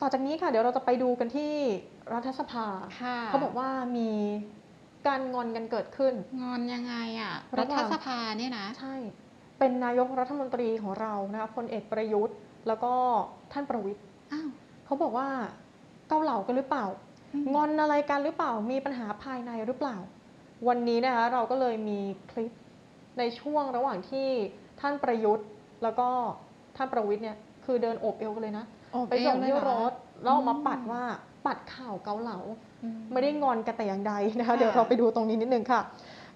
ต่อจากนี้ค่ะเดี๋ยวเราจะไปดูกันที่รัฐสภาค่ะเขาบอกว่ามีการงอนกันเกิดขึ้น งอนยังไงอะระรัหฐว่างสภาเนี่ยนะใช่ เป็นนายกรัฐมนตรีของเรานะคะพลเอกประยุทธ์ แล้วก็ท่านประวิทย์อ้าวเขาบอกว่าเกาเหลากันหรือเปล่าอืมงอนอะไรกันหรือเปล่ามีปัญหาภายในหรือเปล่า วันนี้นะคะเราก็เลยมีคลิปในช่วงระหว่างที่ท่านประยุทธ์ แล้วก็ท่านประวิทย์เนี่ยคือเดินโอบเอวกันเลยนะ โอบไปส่งเอวเลยที่เหรอถแล้วออกมาอืมปัดว่าปัดข่าวเกาเหลาอืไม่ได้งอนกันแต่อย่างใดนะคะค่ะ เดี๋ยวเราไปดูตรงนี้นิดนึงค่ะ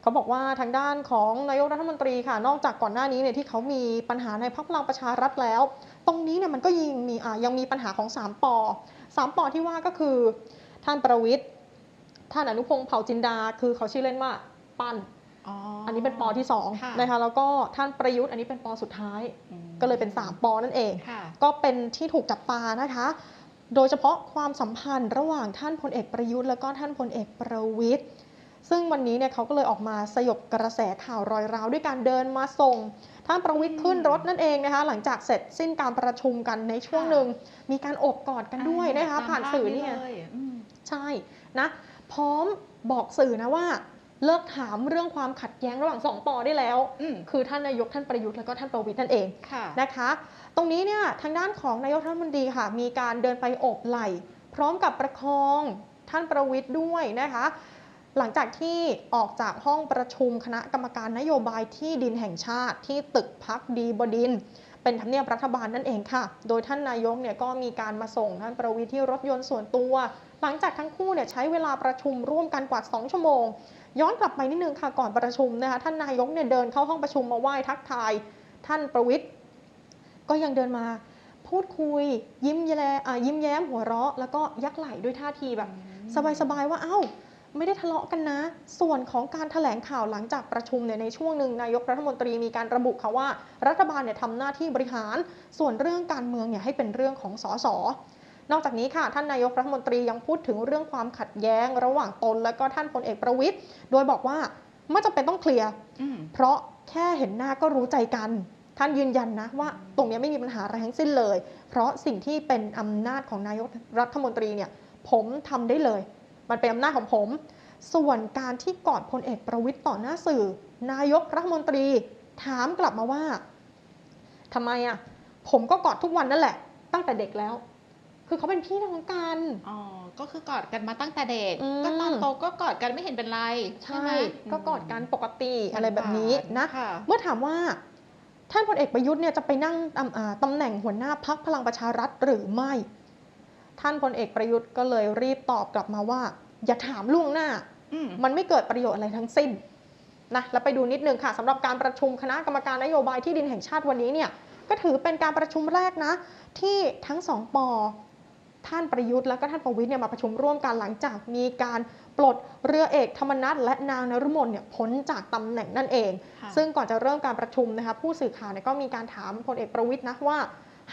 เขาบอกว่าทางด้านของนายกรัฐมนตรีค่ะ นอกจากก่อนหน้านี้เนี่ยที่เขามีปัญหาในพรรคพลังประชารัฐแล้ว ตรงนี้เนี่ยมันก็ยังมีอ่ายังมีปัญหาของ 3ปอ3ปอที่ว่าก็คือ ท่านประวิทย์ท่านอนุพงศ์เผ่าจินดา คือเขาชื่อเล่นว่าปั้น อ๋ออัอันนี้เป็นปอที่สองค่ะนะคะแล้วก็ท่านประยุทธ์อันนี้เป็นปอสุดท้าย ก็เลยเป็น 3 ปอนั่นเองค่ะก็เป็นที่ถูกจับตานะคะ โดยเฉพาะความสัมพันธ์ระหว่างท่านพลเอกประยุทธ์แล้วก็ท่านพลเอกประวิทย์ซึ่งวันนี้เนี่ยเขาก็เลยออกมาสยบกระแสข่าวรอยร้าวด้วยการเดินมาส่งท่านประวิทย์ขึ้นรถนั่นเองนะคะ หลังจากเสร็จสิ้นการประชุมกันในช่วงหนึ่งมีการโอบกอดกันด้วยนะคะตมผ่านภพสื่อเนี่ยเลยอืมใช่นะ พร้อมบอกสื่อนะว่า เลิกถามเรื่องความขัดแย้งระหว่างสองปอได้แล้วอืมคือท่านนายกท่านประยุทธ์แล้วก็ท่านประวิทย์นั่นเองค่ะนะคะ ตรงนี้เนี่ยทางด้านของนายกรัฐมนตรีค่ะ มีการเดินไปโอบไหล่พร้อมกับประคองท่านประวิทย์ด้วยนะคะ หลังจากที่ออกจากห้องประชุมคณะกรรมการนโยบายที่ดินแห่งชาติที่ตึกพักดีบดินทร์เป็นทำเนียบรัฐบาลนั่นเองค่ะ โดยท่านนายกเนี่ยก็มีการมาส่งท่านประวิทย์ที่รถยนต์ส่วนตัว หลังจากทั้งคู่เนี่ยใช้เวลาประชุมร่วมกันกว่า 2 ชั่วโมง ย้อนกลับไปนิดนึงค่ะก่อนประชุมนะคะท่านนายกเนี่ยเดินเข้าห้องประชุมมาไหว้ทักทาย ท่านประวิทย์ก็ยังเดินมาพูดคุย ยิ้มแย้อ่ายิ้มแย้มหัวเราะ แล้วก็ยักไหล่ด้วยท่าทีแบบ สบายๆว่าเอ้าไม่ได้ทะเลาะกันนะ ส่วนของการถแถลงข่าวหลังจากประชุมเนี่ยในช่วงหนึ่งนายกรัฐมนตรีมีการระบุค่ะว่า รัฐบาลเนี่ยทำหน้าที่บริหาร ส่วนเรื่องการเมืองเนี่ยให้เป็นเรื่องของสส นอกจากนี้ค่ะท่านนายกรัฐมนตรียังพูดถึงเรื่องความขัดแย้ง ระหว่างตนและก็ท่านพลเอกประวิทย์โดยบอกว่าไม่จำเป็นต้องเคลียร์อืมเพราะแค่เห็นหน้าก็รู้ใจกัน ท่านยืนยันนะว่าตรงเนี้ยไม่มีปัญหาอะไรทั้งสิ้นเลย เพราะสิ่งที่เป็นอำนาจของนายกรัฐมนตรีเนี่ยผมทำได้เลย มันเป็นอำนาจของผม ส่วนการที่กอดพลเอกประวิตยต่อหน้าสื่อ นายกรัฐมนตรีถามกลับมาว่าทำไมอะผมก็กอดทุกวันนั่นแหละ ตั้งแต่เด็กแล้ว คือเขาเป็นพี่น้องกัน อ๋อ ก็คือกอดกันมาตั้งแต่เด็ก อืม ก็ตอนโตก็กอดกันไม่เห็นเป็นไร ใช่ใช่ไหมก็กอดกันปกติอะไรแบบนี้นะ ค่ะเมื่อถามว่าท่านพลเอกประยุทธ์เนี่ยจะไปนั่งตำอ่าตำแหน่งหัวหน้าพักพลังประชารัฐหรือไม่ ท่านพลเอกประยุทธ์ก็เลยรีบตอบกลับมาว่า อย่าถามล่วงหน้า อืม มันไม่เกิดประโยชน์อะไรทั้งสิ้นนะแล้วไปดูนิดนึงค่ะสำหรับการประชุมคณะกรรมการนโยบายที่ดินแห่งชาติวันนี้เนี่ยก็ถือเป็นการประชุมแรกนะ ที่ทั้งสองปอ ท่านประยุทธ์แล้วก็ท่านประวิทย์เนี่ยมาประชุมร่วมกันหลังจากมีการปลดเรือเอกธรรมนัฐและนางนฤมลเนี่ยพ้นจากตำแหน่งนั่นเองค่ะซึ่งก่อนจะเริ่มการประชุมนะคะผู้สื่อข่าวเนี่ยก็มีการถามพลเอกประวิทย์นะว่า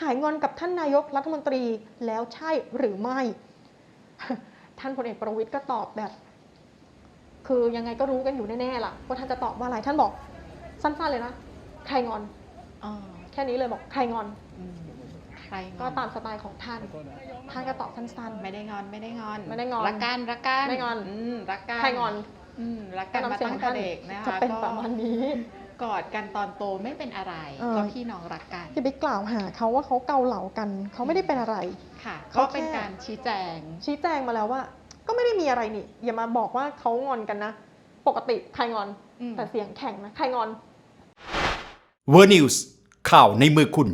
หายงอนกับท่านนายกรัฐมนตรีแล้วใช่หรือไม่ ท่านพลเอกประวิทย์ก็ตอบแบบ คือยังไงก็รู้กันอยู่แน่ๆล่ะว่าท่านจะตอบว่าอะไรท่านบอก สั้นๆเลยนะใครงอนอ๋อแค่นี้เลยบอกใครงอนอืม ใครงอนก็ตามสไตล์ของท่าน ท่านก็ตอบสั้นไม่ได้งอนไม่ได้งอนไม่ได้งอนรักกันรักกันไม่งอนมรักกันๆใครงอนอืมรักกันมาน้ำเสียงตั้ของงแต่ท่านเด็กนะคะจะเป็นก็ประมาณนี้กอดกันตอนโตไม่เป็นอะไรเออก็พี่น้องรักกันอย่าไปกล่าวหาเขาว่าเขาเกาเหลากันเขาไม่ได้เป็นอะไรค่ะเขาก็เป็นแค่การชี้แจง ชี้แจงมาแล้วว่า ก็ไม่ได้มีอะไรนี่ อย่ามาบอกว่าเขางอนกันนะ ปกติใครงอนอืมแต่เสียงแข็งนะใครงอนเวอร์นิวส์ข่าวในมือคุณ